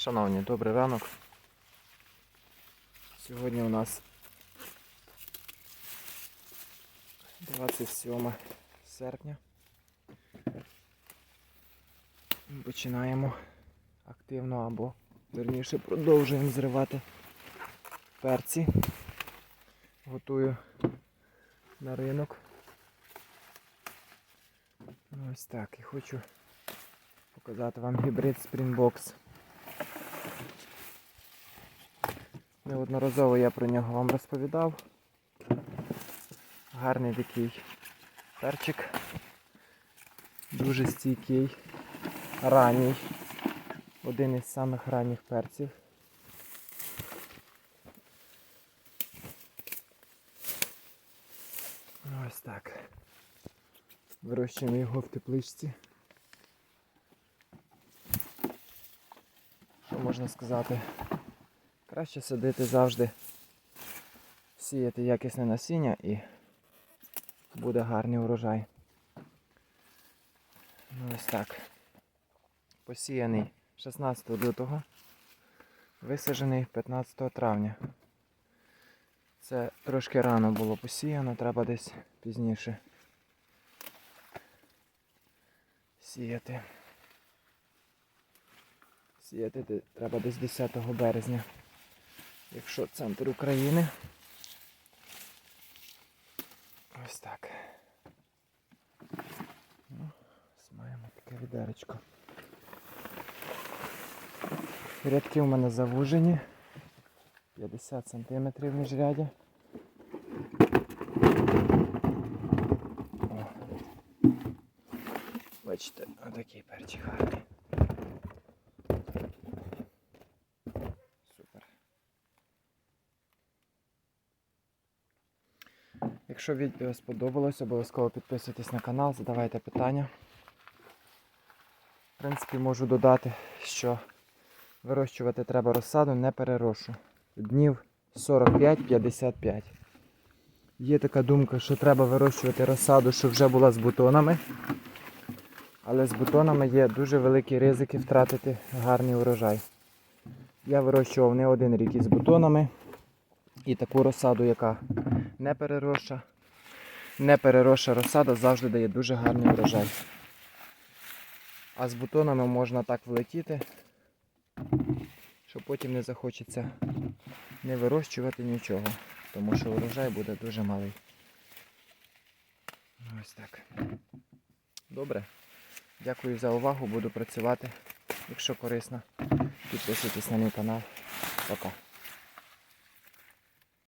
Шановні, добрий ранок. Сьогодні у нас 27 серпня. Починаємо активно або верніше продовжуємо зривати перці. Готую на ринок. Ось так. І хочу показати вам гібрид Springbox. Неодноразово я про нього вам розповідав. Гарний такий перчик. Дуже стійкий, ранній. Один із самих ранніх перців. Ось так. Вирощуємо його в тепличці. Що можна сказати? Краще садити завжди, сіяти якісне насіння і буде гарний урожай. Ну, ось так. Посіяний 16 лютого, висаджений 15 травня. Це трошки рано було посіяно, треба десь пізніше сіяти. Сіяти треба десь 10 березня. Якщо центр України. Ось так. Ну, ось маємо таке відеречко. Рядки у мене завужені. 50 см міжрядя. О. Бачите, отакий перчик гарний. Якщо відео сподобалось, обов'язково підписуйтесь на канал, задавайте питання. В принципі, можу додати, що вирощувати треба розсаду не перерошу. Днів 45-55. Є така думка, що треба вирощувати розсаду, що вже була з бутонами. Але з бутонами є дуже великі ризики втратити гарний урожай. Я вирощував не один рік із бутонами. І таку розсаду, яка не переросша, не переросша розсада завжди дає дуже гарний урожай. А з бутонами можна так влетіти, що потім не захочеться не вирощувати нічого, тому що урожай буде дуже малий. Ось так. Добре. Дякую за увагу, буду працювати. Якщо корисно, підписуйтесь на мій канал. Пока.